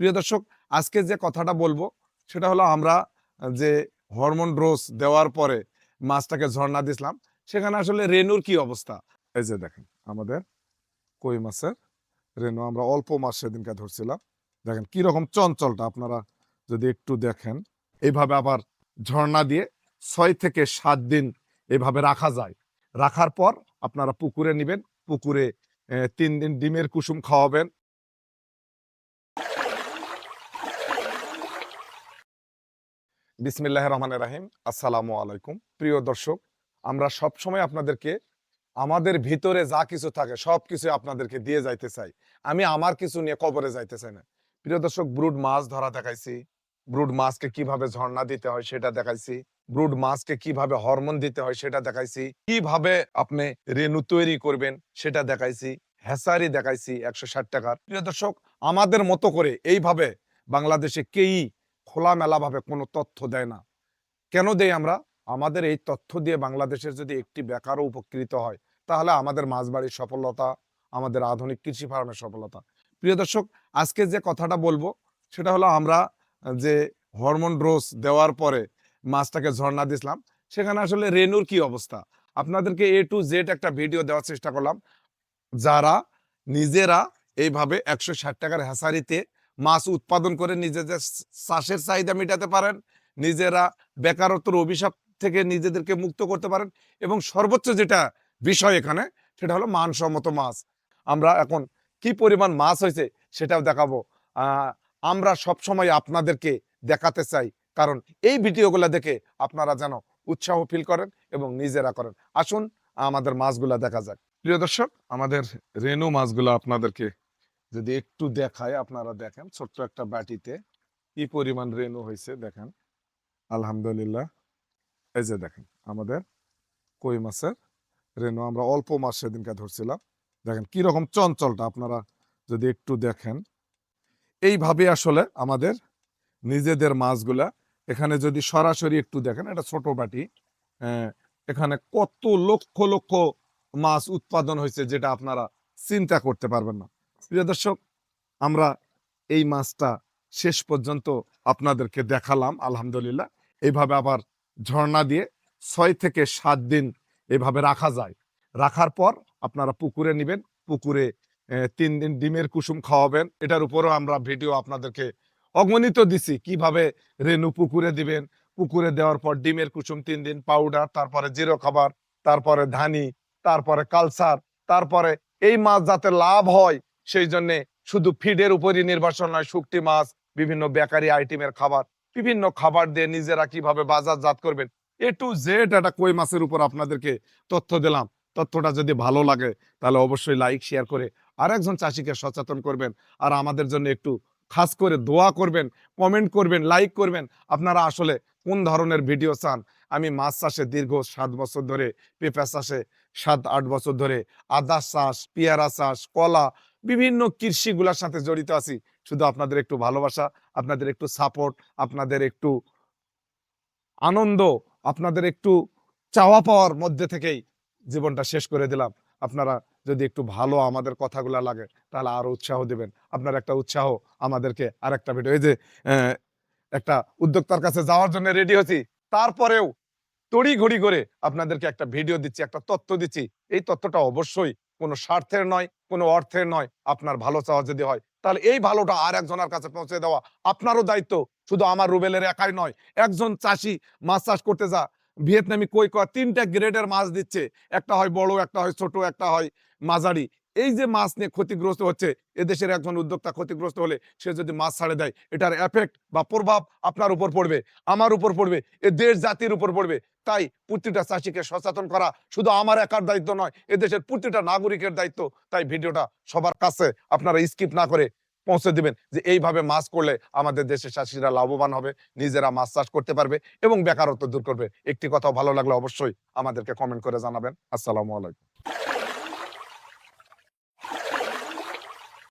প্রিয় দর্শক, আজকে যে কথাটা বলব, সেটা হলো আমরা যে হরমোন ডোজ দেওয়ার পরে মাছটাকে ঝর্ণা দিছিলাম সেখানে আসলে রেনুর কি অবস্থা? এই যে দেখেন, আমাদের কই মাছের রেনু আমরা অল্প মাছ সেদিনকে ধরছিলাম। দেখেন কি রকম চঞ্চলটা, আপনারা যদি একটু দেখেন এইভাবে আবার ঝর্ণা দিয়ে ছয় থেকে সাত দিন এইভাবে রাখা যায়। রাখার পর আপনারা পুকুরে নেবেন, পুকুরে তিন দিন ডিমের কুসুম খাওয়াবেন বিসমিল্লাহ রহমান রাহিম, আসসালামু আলাইকুম। প্রিয় দর্শক, আমরা সব সময় আপনাদেরকে আমাদের ভিতরে যা কিছু থাকে সব কিছু আপনাদেরকে দিয়ে যাইতে চাই। আমি আমার কিছু নিয়ে কবরে যাইতে চাই না। প্রিয় দর্শক, ব্রুড মাছ ধরা দেখাইছি। ব্রুড মাছকে কীভাবে ঝর্ণা দিতে হয় সেটা দেখাইছি। ব্রুড মাছকে কীভাবে হরমোন দিতে হয় সেটা দেখাইছি। কীভাবে আপনি রেনু তৈরি করবেন সেটা দেখাইছি। হেসারি দেখাইছি একশো ষাট টাকার। প্রিয় দর্শক, আমাদের মতো করে এইভাবে বাংলাদেশে কেই খোলামেলা ভাবে কোনো তথ্য দেয় না। কেন দেয় আমরা? আমাদের এই তথ্য দিয়ে বাংলাদেশের যদি একটি বেকারও উপকৃত হয়, তাহলে আমাদের মাছবাড়ির সফলতা, আমাদের আধুনিক কৃষি ফার্মের সফলতা। প্রিয় দর্শক, আজকে যে কথাটা বলব, সেটা হলো আমরা যে হরমোন ডোজ দেওয়ার পরে মাছটাকে ঝর্ণা দিছিলাম সেখানে আসলে রেনুর কি অবস্থা? আপনাদেরকে এ টু জেড একটা ভিডিও দেওয়ার চেষ্টা করলাম। যারা, নিজেরা এইভাবে একশো ষাট টাকার হ্যাসারিতে মাছ উৎপাদন করে নিজেদের চাষের চাহিদা মেটাতে পারেন, নিজেরা বেকারত্বর অভিশাপ থেকে নিজেদেরকে মুক্ত করতে পারেন এবং সর্বোচ্চ যেটা বিষয় এখানে সেটা হলো মানসম্মত মাছ। আমরা এখন কি পরিমাণ মাছ হয়েছে সেটাও দেখাবো। আমরা সব সময় আপনাদেরকে দেখাতে চাই, কারণ এই ভিডিওগুলো দেখে আপনারা যেন উৎসাহ ফিল করেন এবং নিজেরা করেন। আসুন আমাদের মাছগুলা দেখা যাক। প্রিয় দর্শক, আমাদের রেনু মাছগুলো আপনাদেরকে যদি একটু দেখায় আপনারা দেখেন, ছোট্ট একটা বাটিতে কি পরিমাণ রেনু হয়েছে দেখেন। আলহামদুলিল্লাহ। এই যে দেখেন, আমাদের কই মাছের রেনু আমরা অল্প মাছ সেদিনকে ধরছিলাম। দেখেন কি রকম চঞ্চলটা, আপনারা যদি একটু দেখেন। এইভাবে আসলে আমাদের নিজেদের মাছগুলা, এখানে যদি সরাসরি একটু দেখেন, এটা ছোট বাটি এখানে কত লক্ষ লক্ষ মাছ উৎপাদন হয়েছে, যেটা আপনারা চিন্তা করতে পারবেন না। প্রিয় দর্শক, আমরা এই মাছটা শেষ পর্যন্ত আপনাদেরকে দেখালাম, আলহামদুলিল্লাহ। এইভাবে আবার ঝর্ণা দিয়ে ছয় থেকে সাত দিন এভাবে রাখা যায়। রাখার পর আপনারা পুকুরে নেবেন, পুকুরে তিন দিন ডিমের কুসুম খাওয়াবেন। এটার উপরও আমরা ভিডিও আপনাদেরকে অগণিত দিছি, কীভাবে রেনু পুকুরে দিবেন, পুকুরে দেওয়ার পর ডিমের কুসুম তিন দিন পাউডার তারপরে জিরো খাবার, তারপরে ধানি, তারপরে কালসার, তারপরে এই মাছ যাতে লাভ হয় সেই জন্যে শুধু ফিডের উপরই নির্ভরশীল নয় শুকটি মাছ, বিভিন্ন বেকারি আইটেমের খাবার, বিভিন্ন খাবার দিয়ে নিজেরা কীভাবে বাজারজাত করবেন। এ টু জেড একটা কই মাছের উপর আপনাদেরকে তথ্য দিলাম। তথ্যটা যদি ভালো লাগে, তাহলে অবশ্যই লাইক শেয়ার করে আরেকজন চাষিকে সচেতন করবেন আর আমাদের জন্য একটু খাস করে দোয়া করবেন কমেন্ট করবেন লাইক করবেন আপনারা আসলে কোন ধরনের ভিডিও চান। আমি মাছ চাষে দীর্ঘ সাত বছর ধরে, পেঁপা চাষে সাত আট বছর ধরে, আদা চাষ, পেয়ারা চাষ, কলা বিভিন্ন কৃষিগুলোর সাথে জড়িত আছি। শুধু আপনাদের একটু ভালোবাসা, আপনাদের একটু সাপোর্ট আপনাদের একটু আনন্দ, আপনাদের একটু চাওয়া পাওয়ার মধ্যে থেকেই জীবনটা শেষ করে দিলাম। আপনারা যদি একটু ভালো আমাদের কথাগুলো লাগে, তাহলে আরও উৎসাহ দেবেন। আপনার একটা উৎসাহ আমাদেরকে আর একটা ভিডিও এই যে একটা উদ্যোক্তার কাছে যাওয়ার জন্য রেডি হচ্ছি তারপরেও তড়ি ঘড়ি করে আপনাদেরকে একটা ভিডিও দিচ্ছি, একটা তথ্য দিচ্ছি। এই তথ্যটা অবশ্যই কোনো স্বার্থের নয় কোনো অর্থের নয়, আপনার ভালো চাওয়া যদি হয়, তাহলে এই ভালোটা আর একজনের কাছে পৌঁছে দেওয়া আপনারও দায়িত্ব। শুধু আমার রুবেলের একাই নয়, একজন চাষি মাছ চাষ করতে যা, ভিয়েতনামি কই কয় তিনটা গ্রেডের মাছ দিচ্ছে, একটা হয় বড়, একটা হয় ছোট, একটা হয় মাঝারি। এই যে মাছ নিয়ে ক্ষতিগ্রস্ত হচ্ছে, এদেশের একজন উদ্যোক্তা ক্ষতিগ্রস্ত হলে সে যদি মাছ ছাড়ে দেয়, এটার এফেক্ট বা প্রভাব আপনার উপর পড়বে, আমার উপর পড়বে, এ দেশ জাতির উপর পড়বে। তাই প্রতিটা চাষিকে সচেতন করা শুধু আমার একার দায়িত্ব নয়, এদেশের প্রতিটা নাগরিকের দায়িত্ব। তাই ভিডিওটা সবার কাছে আপনারা স্কিপ না করে পৌঁছে দিবেন যে এইভাবে মাছ করলে আমাদের দেশের চাষিরা লাভবান হবে, নিজেরা মাছ চাষ করতে পারবে এবং বেকারত্ব দূর করবে। একটি কথা ভালো লাগলে অবশ্যই আমাদেরকে কমেন্ট করে জানাবেন। আসসালামু আলাইকুম।